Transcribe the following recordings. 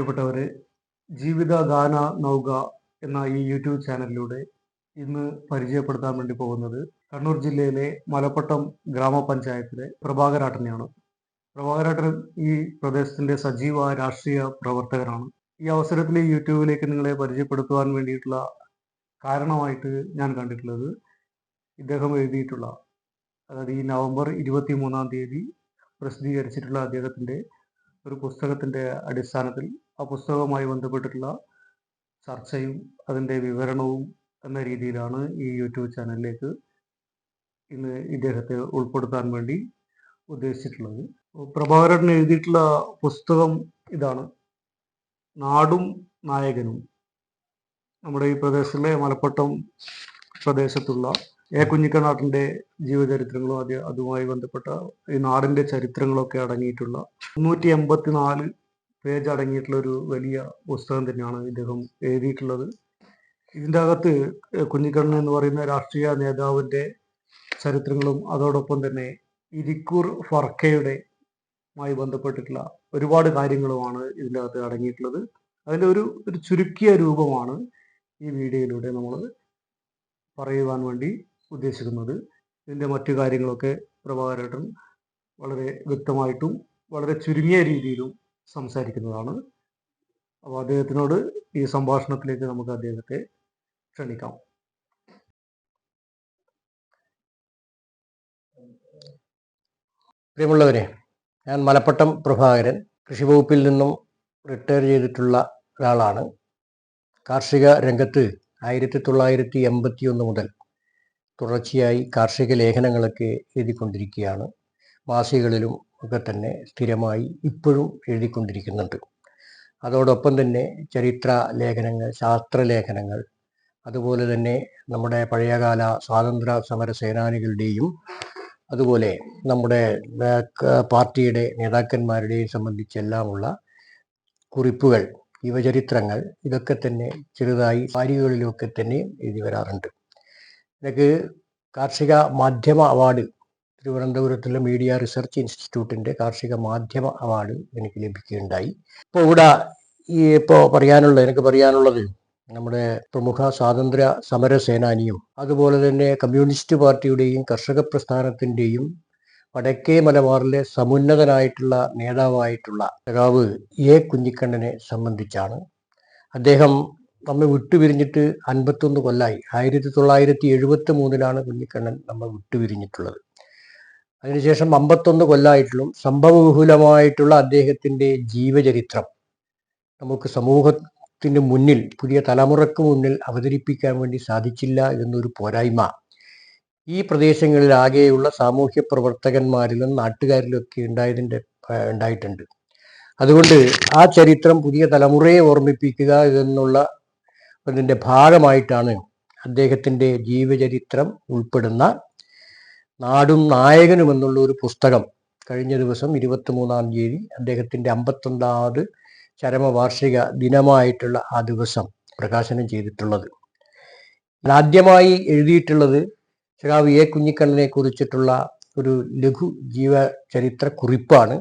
പ്രിയപ്പെട്ടവരെ ജീവിത ഗാന നൗക എന്ന ഈ യൂട്യൂബ് ചാനലിലൂടെ ഇന്ന് പരിചയപ്പെടുത്താൻ വേണ്ടി പോകുന്നത് കണ്ണൂർ ജില്ലയിലെ മലപ്പട്ടം ഗ്രാമപഞ്ചായത്തിലെ പ്രഭാകരാട്ടനെയാണ്. പ്രഭാകരാട്ടൻ ഈ പ്രദേശത്തിന്റെ സജീവ രാഷ്ട്രീയ പ്രവർത്തകരാണ് ഈ അവസരത്തിൽ യൂട്യൂബിലേക്ക് നിങ്ങളെ പരിചയപ്പെടുത്തുവാൻ വേണ്ടിയിട്ടുള്ള കാരണമായിട്ട് ഞാൻ കണ്ടിട്ടുള്ളത് ഇദ്ദേഹം എഴുതിയിട്ടുള്ള അതായത് ഈ നവംബർ ഇരുപത്തി മൂന്നാം തീയതി പ്രസിദ്ധീകരിച്ചിട്ടുള്ള അദ്ദേഹത്തിന്റെ ഒരു പുസ്തകത്തിന്റെ അടിസ്ഥാനത്തിൽ ആ പുസ്തകവുമായി ബന്ധപ്പെട്ടിട്ടുള്ള ചർച്ചയും അതിന്റെ വിവരണവും എന്ന രീതിയിലാണ് ഈ യൂട്യൂബ് ചാനലിലേക്ക് ഇന്ന് ഇദ്ദേഹത്തെ ഉൾപ്പെടുത്താൻ വേണ്ടി ഉദ്ദേശിച്ചിട്ടുള്ളത്. പ്രഭാകരൻ എഴുതിയിട്ടുള്ള പുസ്തകം ഇതാണ്. നാടും നായകനും. നമ്മുടെ ഈ പ്രദേശത്തിലെ മലപ്പട്ടം പ്രദേശത്തുള്ള എ കുഞ്ഞിക്കനാട്ടിന്റെ ജീവചരിത്രങ്ങളും അത് അതുമായി ബന്ധപ്പെട്ട ഈ നാടിന്റെ ചരിത്രങ്ങളൊക്കെ അടങ്ങിയിട്ടുള്ള മുന്നൂറ്റി എൺപത്തിനാല് പേജ് അടങ്ങിയിട്ടുള്ള ഒരു വലിയ പുസ്തകം തന്നെയാണ് ഇദ്ദേഹം എഴുതിയിട്ടുള്ളത്. ഇതിന്റെ അകത്ത് കുഞ്ഞിക്കണ്ണൻ എന്ന് പറയുന്ന രാഷ്ട്രീയ നേതാവിന്റെ ചരിത്രങ്ങളും അതോടൊപ്പം തന്നെ ഇരിക്കൂർ ഫർക്കയുടെ മായി ബന്ധപ്പെട്ടിട്ടുള്ള ഒരുപാട് കാര്യങ്ങളുമാണ് ഇതിന്റെ അകത്ത് അടങ്ങിയിട്ടുള്ളത്. അതിന്റെ ഒരു ഒരു ചുരുക്കിയ രൂപമാണ് ഈ വീഡിയോയിലൂടെ നമ്മൾ പറയുവാൻ വേണ്ടി ഉദ്ദേശിക്കുന്നത്. ഇതിന്റെ മറ്റു കാര്യങ്ങളൊക്കെ പ്രഭാകരേട്ടൻ വളരെ വ്യക്തമായിട്ടും വളരെ ചുരുങ്ങിയ രീതിയിലും സംസാരിക്കുന്നതാണ്. അപ്പോൾ അദ്ദേഹത്തിനോട് ഈ സംഭാഷണത്തിലേക്ക് നമുക്ക് അദ്ദേഹത്തെ ക്ഷണിക്കാം. പ്രിയമുള്ളവരെ ഞാൻ മലപ്പട്ടം പ്രഭാകരൻ കൃഷി വകുപ്പിൽ നിന്നും റിട്ടയർ ചെയ്തിട്ടുള്ള ഒരാളാണ്. കാർഷിക രംഗത്ത് ആയിരത്തി തൊള്ളായിരത്തി എൺപത്തി ഒന്ന് മുതൽ തുടർച്ചയായി കാർഷിക ലേഖനങ്ങളൊക്കെ എഴുതിക്കൊണ്ടിരിക്കുകയാണ്. മാസികകളിലും ഒക്കെ തന്നെ സ്ഥിരമായി ഇപ്പോഴും എഴുതിക്കൊണ്ടിരിക്കുന്നുണ്ട്. അതോടൊപ്പം തന്നെ ചരിത്ര ലേഖനങ്ങൾ ശാസ്ത്ര ലേഖനങ്ങൾ അതുപോലെ തന്നെ നമ്മുടെ പഴയകാല സ്വാതന്ത്ര്യ സമര സേനാനികളുടെയും അതുപോലെ നമ്മുടെ പാർട്ടിയുടെ നേതാക്കന്മാരുടെയും സംബന്ധിച്ചെല്ലാമുള്ള കുറിപ്പുകൾ യുവചരിത്രങ്ങൾ ഇതൊക്കെ തന്നെ ചെറുതായി വാരികകളിലൊക്കെ തന്നെ എഴുതി വരാറുണ്ട്. കാർഷിക മാധ്യമ അവാർഡ് തിരുവനന്തപുരത്തുള്ള മീഡിയ റിസർച്ച് ഇൻസ്റ്റിറ്റ്യൂട്ടിന്റെ കാർഷിക മാധ്യമ അവാർഡ് എനിക്ക് ലഭിക്കുകയുണ്ടായി. ഇപ്പോൾ ഇവിടെ ഈ ഇപ്പോൾ പറയാനുള്ളത് എനിക്ക് പറയാനുള്ളത് നമ്മുടെ പ്രമുഖ സ്വാതന്ത്ര്യ സമര സേനാനിയും അതുപോലെ തന്നെ കമ്മ്യൂണിസ്റ്റ് പാർട്ടിയുടെയും കർഷക പ്രസ്ഥാനത്തിന്റെയും വടക്കേ മലബാറിലെ സമുന്നതനായിട്ടുള്ള നേതാവായിട്ടുള്ള നേതാവ് എ കുഞ്ഞിക്കണ്ണനെ സംബന്ധിച്ചാണ്. അദ്ദേഹം നമ്മെ വിട്ടുപിരിഞ്ഞിട്ട് അൻപത്തൊന്ന് കൊല്ലായി. ആയിരത്തി തൊള്ളായിരത്തി എഴുപത്തി മൂന്നിലാണ് കുഞ്ഞിക്കണ്ണൻ നമ്മെ വിട്ടുപിരിഞ്ഞിട്ടുള്ളത്. അതിനുശേഷം അമ്പത്തൊന്ന് കൊല്ലായിട്ടുള്ള സംഭവബഹുലമായിട്ടുള്ള അദ്ദേഹത്തിന്റെ ജീവചരിത്രം നമുക്ക് സമൂഹത്തിന് മുന്നിൽ പുതിയ തലമുറയ്ക്ക് മുന്നിൽ അവതരിപ്പിക്കാൻ വേണ്ടി സാധിച്ചില്ല എന്നൊരു പോരായ്മ. ഈ പ്രദേശങ്ങളിലാകെയുള്ള സാമൂഹ്യ പ്രവർത്തകന്മാരിലും നാട്ടുകാരിലും ഒക്കെ ഉണ്ടായതിന്റെ ഉണ്ടായിട്ടുണ്ട്. അതുകൊണ്ട് ആ ചരിത്രം പുതിയ തലമുറയെ ഓർമ്മിപ്പിക്കുക എന്നുള്ള അതിന്റെ ഭാഗമായിട്ടാണ് അദ്ദേഹത്തിന്റെ ജീവചരിത്രം ഉൾപ്പെടുന്ന നാടും നായകനും എന്നുള്ള ഒരു പുസ്തകം കഴിഞ്ഞ ദിവസം ഇരുപത്തിമൂന്നാം തീയതി അദ്ദേഹത്തിന്റെ അമ്പത്തൊന്നാമത് ചരമവാർഷിക ദിനമായിട്ടുള്ള ആ ദിവസം പ്രകാശനം ചെയ്തിട്ടുള്ളത്. ആദ്യമായി എഴുതിയിട്ടുള്ളത് സഖാവ് എ കുഞ്ഞിക്കണ്ണനെ കുറിച്ചിട്ടുള്ള ഒരു ലഘു ജീവചരിത്ര കുറിപ്പാണ്.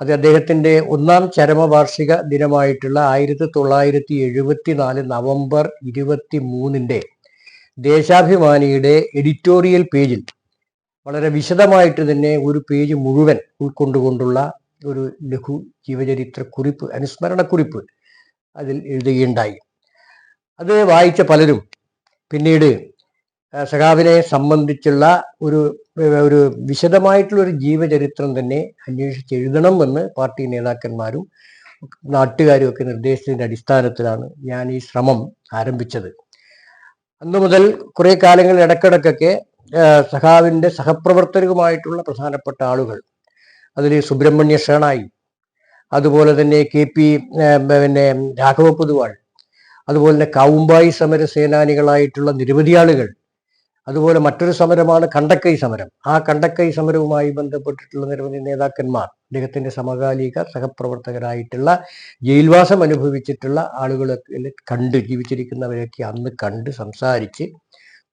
അത് അദ്ദേഹത്തിന്റെ ഒന്നാം ചരമവാർഷിക ദിനമായിട്ടുള്ള ആയിരത്തി തൊള്ളായിരത്തി എഴുപത്തി നാല് നവംബർ ഇരുപത്തി മൂന്നിന്റെ ദേശാഭിമാനിയുടെ എഡിറ്റോറിയൽ പേജിൽ വളരെ വിശദമായിട്ട് തന്നെ ഒരു പേജ് മുഴുവൻ ഉൾക്കൊണ്ടുകൊണ്ടുള്ള ഒരു ലഘു ജീവചരിത്ര കുറിപ്പ് അനുസ്മരണ കുറിപ്പ് അതിൽ എഴുതുകയുണ്ടായി. അത് വായിച്ച പലരും പിന്നീട് സഖാവിനെ സംബന്ധിച്ചുള്ള ഒരു ഒരു വിശദമായിട്ടുള്ള ഒരു ജീവചരിത്രം തന്നെ അന്വേഷിച്ച് എഴുതണം എന്ന് പാർട്ടി നേതാക്കന്മാരും നാട്ടുകാരും ഒക്കെ നിർദ്ദേശത്തിന്റെ അടിസ്ഥാനത്തിലാണ് ഞാൻ ഈ ശ്രമം ആരംഭിച്ചത്. അന്നു മുതൽ കുറേ കാലങ്ങളിൽ ഇടക്കിടക്കൊക്കെ ആ, സഖാവിന്റെ സഹപ്രവർത്തകരുമായിട്ടുള്ള പ്രധാനപ്പെട്ട ആളുകൾ. അതിൽ സുബ്രഹ്മണ്യ ഷേണായി. അതുപോലെ തന്നെ കെ പി പിന്നെ രാഘവ പൊതുവാൾ. അതുപോലെ തന്നെ കാവുമ്പായി സമര സേനാനികളായിട്ടുള്ള നിരവധി ആളുകൾ. അതുപോലെ മറ്റൊരു സമരമാണ് കണ്ടക്കൈ സമരം. ആ കണ്ടക്കൈ സമരവുമായി ബന്ധപ്പെട്ടിട്ടുള്ള നിരവധി നേതാക്കന്മാർ അദ്ദേഹത്തിന്റെ സമകാലിക സഹപ്രവർത്തകരായിട്ടുള്ള ജയിൽവാസം അനുഭവിച്ചിട്ടുള്ള ആളുകളൊക്കെ കണ്ട് ജീവിച്ചിരിക്കുന്നവരൊക്കെ അന്ന് കണ്ട് സംസാരിച്ച്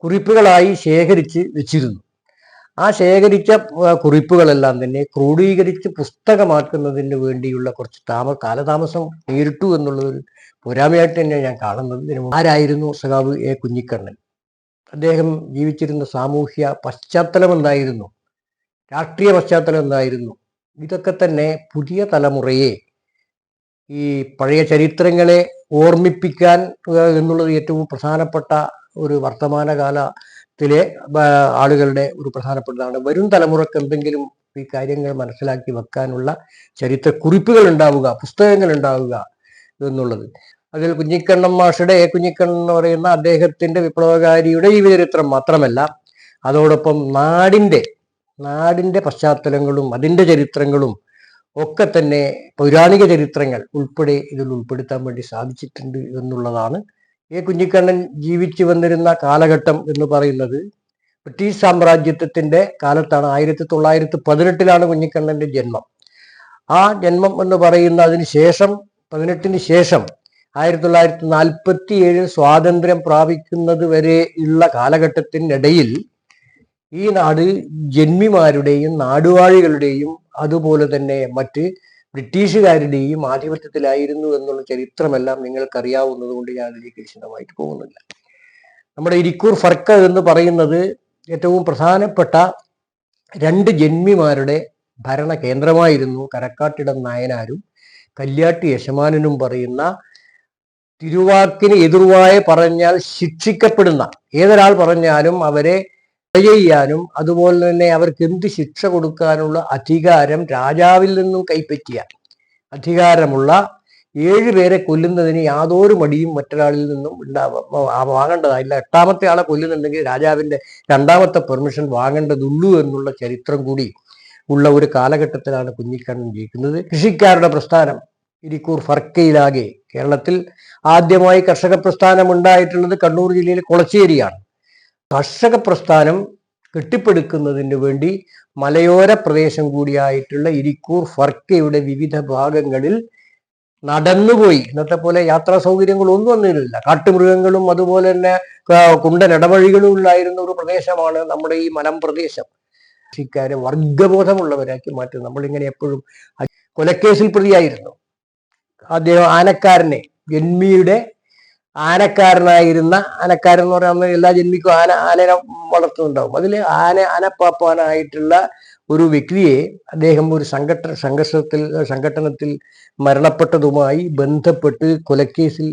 കുറിപ്പുകളായി ശേഖരിച്ച് വെച്ചിരുന്നു. ആ ശേഖരിച്ച കുറിപ്പുകളെല്ലാം തന്നെ ക്രോഡീകരിച്ച് പുസ്തകമാക്കുന്നതിന് വേണ്ടിയുള്ള കുറച്ച് താമ കാലതാമസം നേരിട്ടു എന്നുള്ളൊരു പോരാമയായിട്ട് തന്നെ ഞാൻ കാണുന്നത് ആരായിരുന്നു സഖാവ് എ. കുഞ്ഞിക്കണ്ണൻ? അദ്ദേഹം ജീവിച്ചിരുന്ന സാമൂഹ്യ പശ്ചാത്തലം എന്തായിരുന്നു രാഷ്ട്രീയ പശ്ചാത്തലം എന്തായിരുന്നു ഇതൊക്കെ തന്നെ പുതിയ തലമുറയെ ഈ പഴയ ചരിത്രങ്ങളെ ഓർമ്മിപ്പിക്കാൻ എന്നുള്ളത് ഏറ്റവും പ്രധാനപ്പെട്ട ഒരു വർത്തമാനകാലത്തിലെ ആളുകളുടെ ഒരു പ്രധാനപ്പെട്ടതാണ്. വരും തലമുറയ്ക്ക് എന്തെങ്കിലും ഈ കാര്യങ്ങൾ മനസ്സിലാക്കി വെക്കാനുള്ള ചരിത്ര കുറിപ്പുകൾ ഉണ്ടാവുക പുസ്തകങ്ങൾ ഉണ്ടാവുക എന്നുള്ളത്. അതിൽ കുഞ്ഞിക്കണ്ണൻ മാഷയുടെ എ കുഞ്ഞിക്കണ്ണൻ എന്ന് പറയുന്ന അദ്ദേഹത്തിന്റെ വിപ്ലവകാരിയുടെ ജീവചരിത്രം മാത്രമല്ല അതോടൊപ്പം നാടിന്റെ നാടിന്റെ പശ്ചാത്തലങ്ങളും അതിന്റെ ചരിത്രങ്ങളും ഒക്കെ തന്നെ പൗരാണിക ചരിത്രങ്ങൾ ഉൾപ്പെടെ ഇതിൽ ഉൾപ്പെടുത്താൻ വേണ്ടി സാധിച്ചിട്ടുണ്ട് എന്നുള്ളതാണ് എ കുഞ്ഞിക്കണ്ണൻ ജീവിച്ചു വന്നിരുന്ന കാലഘട്ടം എന്ന് പറയുന്നത് ബ്രിട്ടീഷ് സാമ്രാജ്യത്വത്തിന്റെ കാലത്താണ്. ആയിരത്തി തൊള്ളായിരത്തി പതിനെട്ടിലാണ് കുഞ്ഞിക്കണ്ണന്റെ ജന്മം. ആ ജന്മം എന്ന് പറയുന്ന അതിന് ശേഷം പതിനെട്ടിന് ശേഷം ആയിരത്തി തൊള്ളായിരത്തി നാൽപ്പത്തി ഏഴിൽ സ്വാതന്ത്ര്യം പ്രാപിക്കുന്നത് വരെ ഉള്ള കാലഘട്ടത്തിനിടയിൽ ഈ നാട് ജന്മിമാരുടെയും നാടുവാഴികളുടെയും അതുപോലെ തന്നെ മറ്റ് ബ്രിട്ടീഷുകാരുടെയും ആധിപത്യത്തിലായിരുന്നു എന്നുള്ള ചരിത്രമെല്ലാം നിങ്ങൾക്കറിയാവുന്നത് കൊണ്ട് ഞാൻ അതിലേക്ക് വിശദമായിട്ട് പോകുന്നില്ല. നമ്മുടെ ഇരിക്കൂർ ഫർക്ക എന്ന് പറയുന്നത് ഏറ്റവും പ്രധാനപ്പെട്ട രണ്ട് ജന്മിമാരുടെ ഭരണ കേന്ദ്രമായിരുന്നു. കരക്കാട്ടിടം നായനാരും കല്യാട്ടി യശമാനനും പറയുന്ന തിരുവാക്കിന് എതിർവായ പറഞ്ഞാൽ ശിക്ഷിക്കപ്പെടുന്ന ഏതൊരാൾ പറഞ്ഞാലും അവരെ ചെയ്യാനും അതുപോലെ തന്നെ അവർക്ക് എന്ത് ശിക്ഷ കൊടുക്കാനുള്ള അധികാരം രാജാവിൽ നിന്നും കൈപ്പറ്റിയ. അധികാരമുള്ള ഏഴ് പേരെ കൊല്ലുന്നതിന് യാതൊരു മടിയും മറ്റൊരാളിൽ നിന്നും വാങ്ങേണ്ടതായില്ല. എട്ടാമത്തെ ആളെ കൊല്ലുന്നുണ്ടെങ്കിൽ രാജാവിന്റെ രണ്ടാമത്തെ പെർമിഷൻ വാങ്ങേണ്ടതുള്ളൂ എന്നുള്ള ചരിത്രം കൂടി ഉള്ള ഒരു കാലഘട്ടത്തിലാണ് കുഞ്ഞിക്കണ്ണൻ ജീവിക്കുന്നത്. കൃഷിക്കാരുടെ പ്രസ്ഥാനം ഇരിക്കൂർ ഫർക്കയിലാകെ കേരളത്തിൽ ആദ്യമായി കർഷക പ്രസ്ഥാനം ഉണ്ടായിട്ടുള്ളത് കണ്ണൂർ ജില്ലയിലെ കൊളച്ചേരിയാണ് കർഷക പ്രസ്ഥാനം കെട്ടിപ്പടുക്കുന്നതിന് വേണ്ടി മലയോര പ്രദേശം കൂടിയായിട്ടുള്ള ഇരിക്കൂർ ഫർക്കയുടെ വിവിധ ഭാഗങ്ങളിൽ നടന്നുപോയി. ഇന്നത്തെ പോലെ യാത്രാ സൗകര്യങ്ങളൊന്നും വന്നിരുന്നില്ല. കാട്ടുമൃഗങ്ങളും അതുപോലെ തന്നെ കുണ്ടൻ ഇടവഴികളും ഉണ്ടായിരുന്ന ഒരു പ്രദേശമാണ് നമ്മുടെ ഈ മലം പ്രദേശം. കൃഷിക്കാരെ വർഗബോധമുള്ളവരാക്കി മാറ്റും നമ്മളിങ്ങനെ എപ്പോഴും കൊലക്കേസിൽ പ്രതിയായിരുന്നു. അദ്ദേഹം ആനക്കാരനെ ജന്മിയുടെ ആനക്കാരനായിരുന്ന ആനക്കാരൻ എന്ന് പറയുന്ന എല്ലാ ജന്മിക്കും ആന ആനനെ വളർത്തുന്നുണ്ടാവും. അതിൽ ആന ആനപ്പാപ്പാനായിട്ടുള്ള ഒരു വ്യക്തിയെ അദ്ദേഹം ഒരു സംഘട്ട സംഘർഷത്തിൽ സംഘടനത്തിൽ മരണപ്പെട്ടതുമായി ബന്ധപ്പെട്ട് കൊലക്കേസിൽ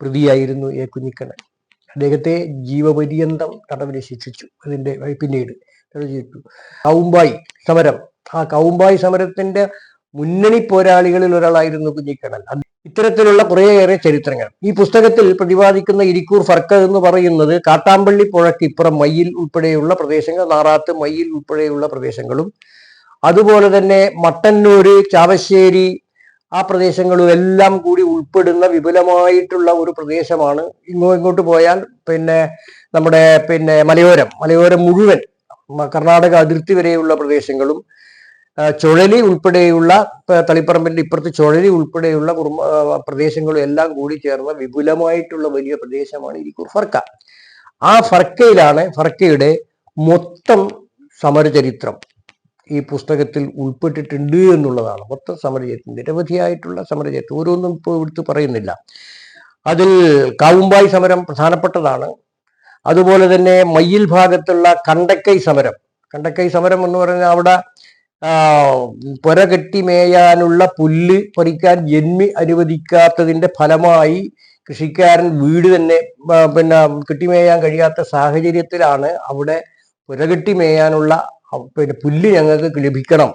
പ്രതിയായിരുന്നു എ കുഞ്ഞിക്കണ്ണൻ. അദ്ദേഹത്തെ ജീവപര്യന്തം തടവിന് ശിക്ഷിച്ചു അതിന്റെ പിന്നീട് ചെയ്തു. കൗമ്പായി സമരം. ആ കൗമ്പായി സമരത്തിന്റെ മുന്നണി പോരാളികളിൽ ഒരാളായിരുന്നു കുഞ്ഞിക്കണ്ണൻ. ഇത്തരത്തിലുള്ള കുറേയേറെ ചരിത്രങ്ങൾ. ഈ പുസ്തകത്തിൽ പ്രതിപാദിക്കുന്ന ഇരിക്കൂർ ഫർക്ക എന്ന് പറയുന്നത് കാട്ടാമ്പള്ളി പുഴയ്ക്ക് ഇപ്പുറം മയ്യിൽ ഉൾപ്പെടെയുള്ള പ്രദേശങ്ങൾ നാറാത്ത് മയ്യിൽ ഉൾപ്പെടെയുള്ള പ്രദേശങ്ങളും അതുപോലെ തന്നെ മട്ടന്നൂര് ചാവശ്ശേരി ആ പ്രദേശങ്ങളും എല്ലാം കൂടി ഉൾപ്പെടുന്ന വിപുലമായിട്ടുള്ള ഒരു പ്രദേശമാണ്. ഇങ്ങോ ഇങ്ങോട്ട് പോയാൽ പിന്നെ നമ്മുടെ പിന്നെ മലയോരം. മലയോരം മുഴുവൻ കർണാടക അതിർത്തി വരെയുള്ള പ്രദേശങ്ങളും ചുഴലി ഉൾപ്പെടെയുള്ള തളിപ്പറമ്പിന്റെ ഇപ്പുറത്ത് ചുഴലി ഉൾപ്പെടെയുള്ള കുറുമ പ്രദേശങ്ങളും എല്ലാം കൂടി ചേർന്ന വിപുലമായിട്ടുള്ള വലിയ പ്രദേശമാണ് ഇരിക്കൂർ ഫർക്ക. ആ ഫർക്കയിലാണ് ഫർക്കയുടെ മൊത്തം സമരചരിത്രം ഈ പുസ്തകത്തിൽ ഉൾപ്പെട്ടിട്ടുണ്ട് എന്നുള്ളതാണ്. മൊത്തം സമരചരിത്രം നിരവധിയായിട്ടുള്ള സമരചരിത്രം. ഓരോന്നും ഇപ്പോൾ എടുത്ത് പറയുന്നില്ല. അതിൽ കാവുമ്പായി സമരം പ്രധാനപ്പെട്ടതാണ്. അതുപോലെ തന്നെ മയ്യിൽ ഭാഗത്തുള്ള കണ്ടക്കൈ സമരം. കണ്ടക്കൈ സമരം എന്ന് പറഞ്ഞാൽ അവിടെ പുര കെട്ടി മേയാനുള്ള പുല്ല് പറിക്കാൻ ജന്മി അനുവദിക്കാത്തതിന്റെ ഫലമായി കൃഷിക്കാരൻ വീട് തന്നെ പിന്നെ കെട്ടിമേയാൻ കഴിയാത്ത സാഹചര്യത്തിലാണ് അവിടെ പുരകെട്ടി മേയാനുള്ള പിന്നെ പുല്ല് ഞങ്ങൾക്ക് ലഭിക്കണം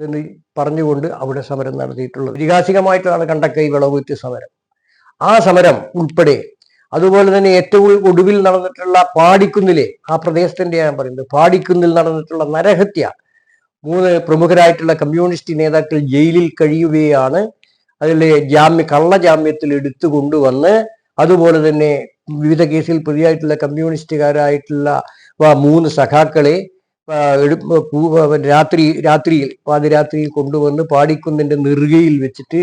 എന്ന് പറഞ്ഞുകൊണ്ട് അവിടെ സമരം നടത്തിയിട്ടുള്ളത്. ഐതിഹാസികമായിട്ടാണ് കണ്ടക്കൈ വിളവുറ്റ സമരം. ആ സമരം ഉൾപ്പെടെ അതുപോലെ തന്നെ ഏറ്റവും ഒടുവിൽ നടന്നിട്ടുള്ള പാടിക്കുന്നിലെ ആ പ്രദേശത്തിന്റെ ഞാൻ പറയുന്നത് പാടിക്കുന്നിൽ നടന്നിട്ടുള്ള നരഹത്യ മൂന്ന് പ്രമുഖരായിട്ടുള്ള കമ്മ്യൂണിസ്റ്റ് നേതാക്കൾ ജയിലിൽ കഴിയുകയാണ്. അതിൽ ജാമ്യ കള്ള ജാമ്യത്തിൽ എടുത്തു കൊണ്ടുവന്ന് അതുപോലെ തന്നെ വിവിധ കേസിൽ പ്രതിയായിട്ടുള്ള കമ്മ്യൂണിസ്റ്റുകാരായിട്ടുള്ള മൂന്ന് സഖാക്കളെ രാത്രി രാത്രിയിൽ പാതിരാത്രിയിൽ കൊണ്ടുവന്ന് പാടിക്കുന്നിന്റെ നെറുകയിൽ വെച്ചിട്ട്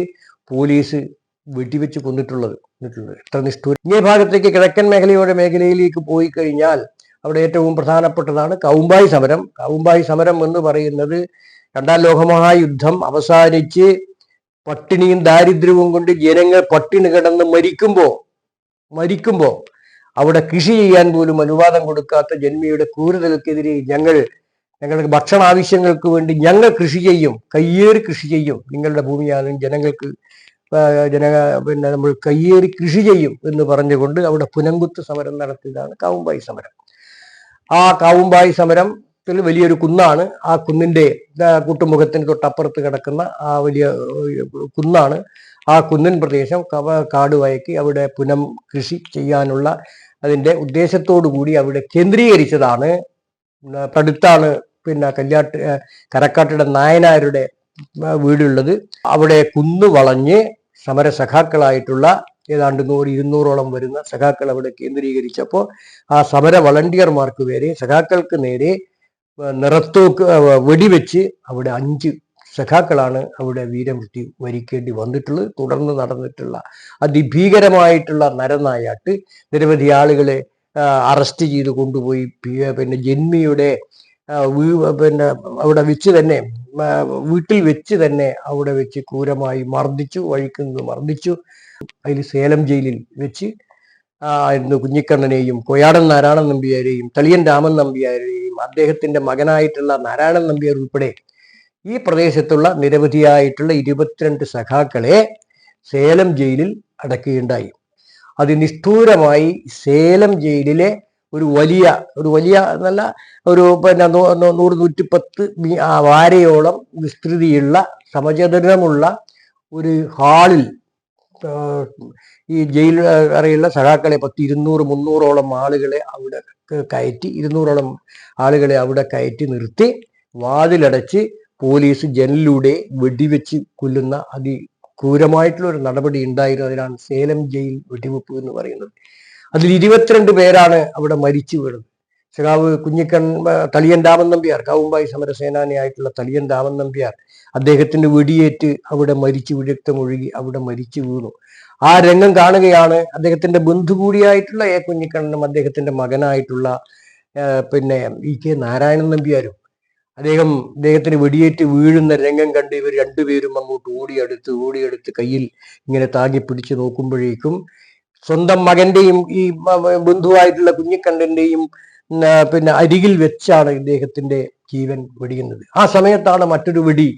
പോലീസ് വെടിവെച്ച് കൊന്നിട്ടുള്ളത് കൊന്നിട്ടുള്ളത്. എത്ര നിഷ്ഠൂരം ഇങ്ങേ ഭാഗത്തേക്ക് കിഴക്കൻ മേഖലയുടെ മേഖലയിലേക്ക് പോയി കഴിഞ്ഞാൽ അവിടെ ഏറ്റവും പ്രധാനപ്പെട്ടതാണ് കൗമ്പായി സമരം. കൗമ്പായി സമരം എന്ന് പറയുന്നത് രണ്ടാം ലോകമഹായുദ്ധം അവസാനിച്ച് പട്ടിണിയും ദാരിദ്ര്യവും കൊണ്ട് ജനങ്ങൾ പട്ടിണി കിടന്ന് മരിക്കുമ്പോ മരിക്കുമ്പോ അവിടെ കൃഷി ചെയ്യാൻ പോലും അനുവാദം കൊടുക്കാത്ത ജന്മിയുടെ ക്രൂരതകൾക്കെതിരെ ഞങ്ങൾ ഞങ്ങൾക്ക് ഭക്ഷണ ആവശ്യങ്ങൾക്ക് വേണ്ടി ഞങ്ങൾ കൃഷി ചെയ്യും. കയ്യേറി കൃഷി ചെയ്യും. നിങ്ങളുടെ ഭൂമിയാണ് ജനങ്ങൾക്ക് ജന പിന്നെ നമ്മൾ കയ്യേറി കൃഷി ചെയ്യും എന്ന് പറഞ്ഞുകൊണ്ട് അവിടെ പുനംകുത്ത് സമരം നടത്തിയതാണ് കാവുമ്പായി സമരം. ആ കാവുമ്പായി സമരത്തിൽ വലിയൊരു കുന്നാണ്. ആ കുന്നിന്റെ കൂട്ടുമുഖത്തിന് തൊട്ടപ്പുറത്ത് കിടക്കുന്ന ആ വലിയ കുന്നാണ്. ആ കുന്നിൻ പ്രദേശം കാട് വയക്കി അവിടെ പുനം കൃഷി ചെയ്യാനുള്ള അതിന്റെ ഉദ്ദേശത്തോടു കൂടി അവിടെ കേന്ദ്രീകരിച്ചതാണ്. പടുത്താണ് പിന്നെ കല്യാട്ട് കരക്കാട്ടിടെ നായനാരുടെ വീടുള്ളത്. അവിടെ കുന്നു വളഞ്ഞ് സമര സഖാക്കളായിട്ടുള്ള ഏതാണ്ട് നൂറ് ഇരുന്നൂറോളം വരുന്ന സഖാക്കൾ അവിടെ കേന്ദ്രീകരിച്ചപ്പോൾ ആ സമര വളണ്ടിയർമാർക്ക് നേരെ സഖാക്കൾക്ക് നേരെ നിറത്തോക്ക് വെടിവെച്ച് അവിടെ അഞ്ച് സഖാക്കളാണ് അവിടെ വീരമൃത്യു വരിക്കേണ്ടി വന്നിട്ടുള്ളത്. തുടർന്ന് നടന്നിട്ടുള്ള അതിഭീകരമായിട്ടുള്ള നരനായാട്ട് നിരവധി ആളുകളെ അറസ്റ്റ് ചെയ്ത് കൊണ്ടുപോയി. പിന്നെ ജന്മിയുടെ പിന്നെ അവിടെ വെച്ച് തന്നെ വീട്ടിൽ വെച്ച് തന്നെ അവിടെ വെച്ച് ക്രൂരമായി മർദ്ദിച്ചു വഴിക്കുന്നത് മർദ്ദിച്ചു. അതിൽ സേലം ജയിലിൽ വെച്ച് ആയിരുന്നു കുഞ്ഞിക്കണ്ണനെയും കൊയാടൻ നാരായണൻ നമ്പ്യാരെയും തളിയൻ രാമൻ നമ്പ്യാരെയും അദ്ദേഹത്തിന്റെ മകനായിട്ടുള്ള നാരായണൻ നമ്പ്യാർ ഉൾപ്പെടെ ഈ പ്രദേശത്തുള്ള നിരവധിയായിട്ടുള്ള ഇരുപത്തിരണ്ട് സഖാക്കളെ സേലം ജയിലിൽ അടക്കുകയുണ്ടായി. അതിനിഷ്ഠൂരമായി സേലം ജയിലിലെ ഒരു വലിയ ഒരു വലിയ നല്ല ഒരു പിന്നെ നൂറ് നൂറ്റിപ്പത്ത് വാരയോളം വിസ്തൃതിയുള്ള സമചതുരമുള്ള ഒരു ഹാളിൽ ഈ ജയിൽ അറിയുള്ള സഹാക്കളെ പത്ത് ഇരുന്നൂറ് മുന്നൂറോളം ആളുകളെ അവിടെ കയറ്റി ഇരുന്നൂറോളം ആളുകളെ അവിടെ കയറ്റി നിർത്തി വാതിലടച്ച് പോലീസ് ജനലിലൂടെ വെടിവെച്ച് കൊല്ലുന്ന അതി ക്രൂരമായിട്ടുള്ള ഒരു നടപടി ഉണ്ടായിരുന്നു. അതിനാണ് സേലം ജയിൽ വെടിവെപ്പ് എന്ന് പറയുന്നത്. അതിൽ ഇരുപത്തിരണ്ട് പേരാണ് അവിടെ മരിച്ചു വീണത്. സഖാവ് കുഞ്ഞിക്കൺ തളിയൻ രാമൻ നമ്പ്യാർ കാവുമ്പായി സമരസേനാനിയായിട്ടുള്ള തളിയൻ രാമൻ നമ്പ്യാർ അദ്ദേഹത്തിന്റെ വെടിയേറ്റ് അവിടെ മരിച്ചു വിരക്തമൊഴുകി അവിടെ മരിച്ചു വീണു. ആ രംഗം കാണുകയാണ് അദ്ദേഹത്തിന്റെ ബന്ധു കൂടിയായിട്ടുള്ള എ കുഞ്ഞിക്കണ്ണനും അദ്ദേഹത്തിന്റെ മകനായിട്ടുള്ള പിന്നെ ഇ കെ നാരായണൻ നമ്പ്യാരും. അദ്ദേഹം അദ്ദേഹത്തിന് വെടിയേറ്റ് വീഴുന്ന രംഗം കണ്ട് ഇവർ രണ്ടുപേരും അങ്ങോട്ട് ഓടിയെടുത്ത് ഓടിയെടുത്ത് കയ്യിൽ ഇങ്ങനെ താങ്ങി പിടിച്ചു നോക്കുമ്പോഴേക്കും സ്വന്തം മകന്റെയും ഈ ബന്ധുവായിട്ടുള്ള കുഞ്ഞിക്കണ്ണന്റെയും പിന്നെ അരികിൽ വെച്ചാണ് ഇദ്ദേഹത്തിന്റെ ജീവൻ വെടിയുന്നത്. ആ സമയത്താണ് മറ്റൊരു വെടി.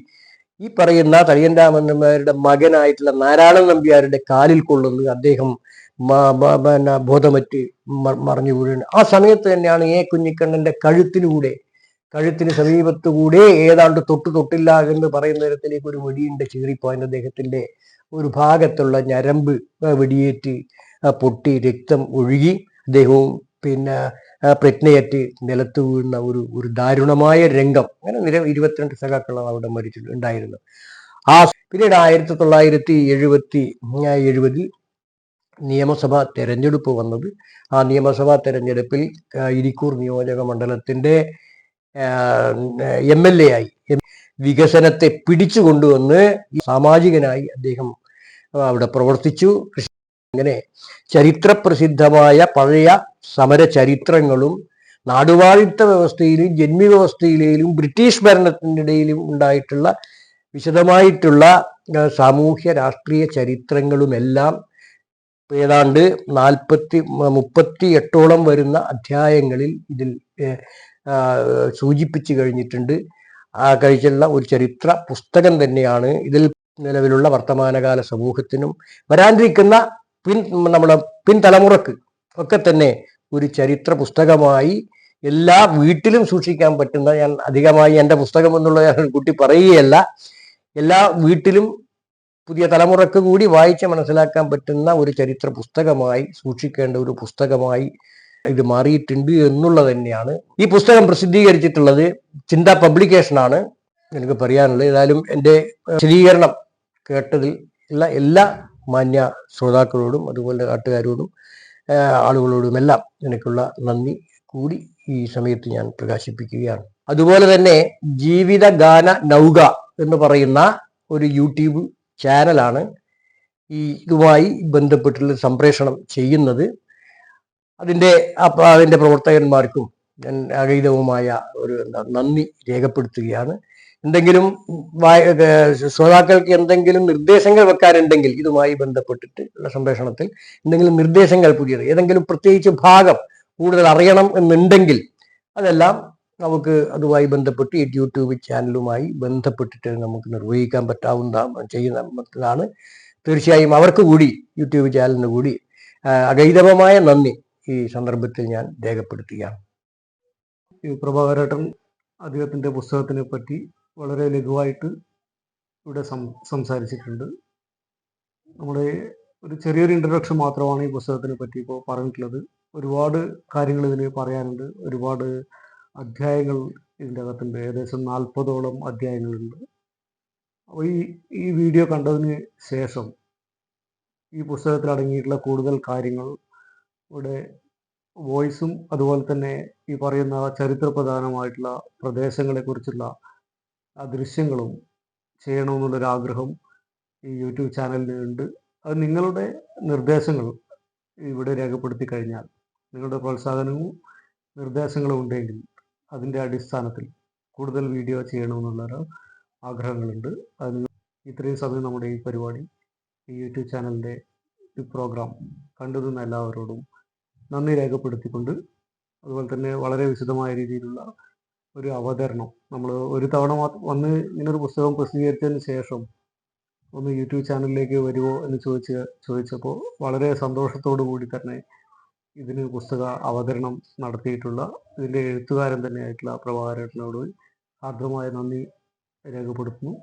ഈ പറയുന്ന തളിയൻ രാമന്നമാരുടെ മകനായിട്ടുള്ള നാരായണൻ നമ്പ്യാരുടെ കാലിൽ കൊള്ളുന്നത് അദ്ദേഹം പിന്നെ ബോധമറ്റ് മറിഞ്ഞു വീഴുന്നത് ആ സമയത്ത് തന്നെയാണ് എ കുഞ്ഞിക്കണ്ണന്റെ കഴുത്തിലൂടെ കഴുത്തിന് സമീപത്തുകൂടെ ഏതാണ്ട് തൊട്ടു തൊട്ടില്ല എന്ന് പറയുന്ന തരത്തിലേക്ക് ഒരു വെടിയുണ്ട് ചീറിപ്പോയത് അദ്ദേഹത്തിന്റെ ഒരു ഭാഗത്തുള്ള ഞരമ്പ് വെടിയേറ്റ് പൊട്ടി രക്തം ഒഴുകി അദ്ദേഹവും പിന്നെ പ്രജ്ഞയറ്റ് നിലത്ത് വീഴുന്ന ഒരു ഒരു ദാരുണമായ രംഗം. അങ്ങനെ നിര ഇരുപത്തിരണ്ട് സഖാക്കളാണ് അവിടെ മരിച്ചിട്ട് ഉണ്ടായിരുന്നത്. ആ പിന്നീട് ആയിരത്തി തൊള്ളായിരത്തി എഴുപത്തി എഴുപതിൽ നിയമസഭാ തെരഞ്ഞെടുപ്പ് വന്നത്. ആ നിയമസഭാ തെരഞ്ഞെടുപ്പിൽ ഇരിക്കൂർ നിയോജക മണ്ഡലത്തിന്റെ എം എൽ എ ആയി. വികസനത്തെ പിടിച്ചു കൊണ്ടുവന്ന് സാമാജികനായി അദ്ദേഹം അവിടെ പ്രവർത്തിച്ചു. അങ്ങനെ ചരിത്രപ്രസിദ്ധമായ പഴയ സമര ചരിത്രങ്ങളും നാടുവാഴിത്ത വ്യവസ്ഥയിലും ജന്മി വ്യവസ്ഥയിലും ബ്രിട്ടീഷ് ഭരണത്തിനിടയിലും ഉണ്ടായിട്ടുള്ള വിശദമായിട്ടുള്ള സാമൂഹ്യ രാഷ്ട്രീയ ചരിത്രങ്ങളുമെല്ലാം ഏതാണ്ട് നാൽപ്പത്തി മുപ്പത്തി എട്ടോളം വരുന്ന അധ്യായങ്ങളിൽ ഇതിൽ സൂചിപ്പിച്ചു കഴിഞ്ഞിട്ടുണ്ട്. ആ കഴിച്ചുള്ള ഒരു ചരിത്ര പുസ്തകം തന്നെയാണ് ഇതിൽ നിലവിലുള്ള വർത്തമാനകാല സമൂഹത്തിനും വരാനിരിക്കുന്ന പിൻ നമ്മുടെ പിൻതലമുറക്ക് ഒക്കെ തന്നെ ഒരു ചരിത്ര പുസ്തകമായി എല്ലാ വീട്ടിലും സൂക്ഷിക്കാൻ പറ്റുന്ന ഞാൻ അധികമായി എന്റെ പുസ്തകം എന്നുള്ള കുട്ടി പറയുകയല്ല. എല്ലാ വീട്ടിലും പുതിയ തലമുറയ്ക്ക് കൂടി വായിച്ച് മനസ്സിലാക്കാൻ പറ്റുന്ന ഒരു ചരിത്ര പുസ്തകമായി സൂക്ഷിക്കേണ്ട ഒരു പുസ്തകമായി ഇത് മാറിയിട്ടുണ്ട് എന്നുള്ളത് തന്നെയാണ്. ഈ പുസ്തകം പ്രസിദ്ധീകരിച്ചിട്ടുള്ളത് ചിന്ത പബ്ലിക്കേഷൻ ആണ് എനിക്ക് പറയാനുള്ളത് ഏതായാലും എന്റെ വിശദീകരണം കേട്ടതിൽ ഉള്ള എല്ലാ മാന്യ ശ്രോതാക്കളോടും അതുപോലെ നാട്ടുകാരോടും ആളുകളോടുമെല്ലാം എനിക്കുള്ള നന്ദി കൂടി ഈ സമയത്ത് ഞാൻ പ്രകാശിപ്പിക്കുകയാണ്. അതുപോലെ തന്നെ ജീവിത ഗാന നൗക എന്ന് പറയുന്ന ഒരു യൂട്യൂബ് ചാനലാണ് ഈ ഇതുമായി ബന്ധപ്പെട്ടുള്ള സംപ്രേഷണം ചെയ്യുന്നത്. അതിന്റെ അതിന്റെ പ്രവർത്തകന്മാർക്കും ഞാൻ അഗൈതവുമായ ഒരു നന്ദി രേഖപ്പെടുത്തുകയാണ്. എന്തെങ്കിലും ശ്രോതാക്കൾക്ക് എന്തെങ്കിലും നിർദ്ദേശങ്ങൾ വെക്കാനുണ്ടെങ്കിൽ ഇതുമായി ബന്ധപ്പെട്ടിട്ട് ഉള്ള സംപ്രേഷണത്തിൽ എന്തെങ്കിലും നിർദ്ദേശങ്ങൾ പുതിയത് ഏതെങ്കിലും പ്രത്യേകിച്ച് ഭാഗം കൂടുതൽ അറിയണം എന്നുണ്ടെങ്കിൽ അതെല്ലാം നമുക്ക് അതുമായി ബന്ധപ്പെട്ട് ഈ യൂട്യൂബ് ചാനലുമായി ബന്ധപ്പെട്ടിട്ട് നമുക്ക് നിർവഹിക്കാൻ പറ്റാവുന്ന ചെയ്യുന്നതാണ് തീർച്ചയായും അവർക്ക് കൂടി യൂട്യൂബ് ചാനലിന് കൂടി അഗൈതവമായ നന്ദി ഈ സന്ദർഭത്തിൽ ഞാൻ രേഖപ്പെടുത്തുകയാണ്. പ്രഭാകരേട്ടൻ അദ്ദേഹത്തിന്റെ പുസ്തകത്തിനെ പറ്റി വളരെ ലഘുവായിട്ട് ഇവിടെ സംസാരിച്ചിട്ടുണ്ട്. നമ്മുടെ ഒരു ചെറിയൊരു ഇൻട്രഡക്ഷൻ മാത്രമാണ് ഈ പുസ്തകത്തിനെ പറ്റി ഇപ്പോൾ പറഞ്ഞിട്ടുള്ളത്. ഒരുപാട് കാര്യങ്ങൾ ഇതിന് പറയാനുണ്ട്. ഒരുപാട് അധ്യായങ്ങൾ ഇതിന്റെ അകത്തുണ്ട്. ഏകദേശം നാൽപ്പതോളം അധ്യായങ്ങളുണ്ട്. അപ്പോൾ ഈ ഈ വീഡിയോ കണ്ടതിന് ശേഷം ഈ പുസ്തകത്തിൽ അടങ്ങിയിട്ടുള്ള കൂടുതൽ കാര്യങ്ങൾ ഇവിടെ വോയിസും അതുപോലെ തന്നെ ഈ പറയുന്ന ചരിത്രപ്രധാനമായിട്ടുള്ള പ്രദേശങ്ങളെക്കുറിച്ചുള്ള ദൃശ്യങ്ങളും ചെയ്യണമെന്നുള്ളൊരാഗ്രഹം ഈ യൂട്യൂബ് ചാനലിനുണ്ട്. അത് നിങ്ങളുടെ നിർദ്ദേശങ്ങൾ ഇവിടെ രേഖപ്പെടുത്തി കഴിഞ്ഞാൽ നിങ്ങളുടെ പ്രോത്സാഹനവും നിർദ്ദേശങ്ങളും ഉണ്ടെങ്കിൽ അതിന്റെ അടിസ്ഥാനത്തിൽ കൂടുതൽ വീഡിയോ ചെയ്യണമെന്നുള്ളൊരു ആഗ്രഹങ്ങളുണ്ട്. അത് ഇത്രയും സമയം നമ്മുടെ ഈ പരിപാടി ഈ യൂട്യൂബ് ചാനലിന്റെ ഈ പ്രോഗ്രാം കണ്ടുനിന്ന എല്ലാവരോടും നന്ദി രേഖപ്പെടുത്തിക്കൊണ്ട് അതുപോലെ തന്നെ വളരെ വിശദമായ രീതിയിലുള്ള ഒരു അവതരണം. നമ്മൾ ഒരു തവണ വന്ന് വന്ന് ഇങ്ങനൊരു പുസ്തകം പ്രസിദ്ധീകരിച്ചതിന് ശേഷം ഒന്ന് യൂട്യൂബ് ചാനലിലേക്ക് വരുമോ എന്ന് ചോദിച്ച് ചോദിച്ചപ്പോൾ വളരെ സന്തോഷത്തോടു കൂടി തന്നെ ഇതിന് പുസ്തക അവതരണം നടത്തിയിട്ടുള്ള ഇതിന്റെ എഴുത്തുകാരൻ തന്നെയായിട്ടുള്ള പ്രഭാകരേട്ടനോട് ആർദ്രമായ നന്ദി രേഖപ്പെടുത്തുന്നു.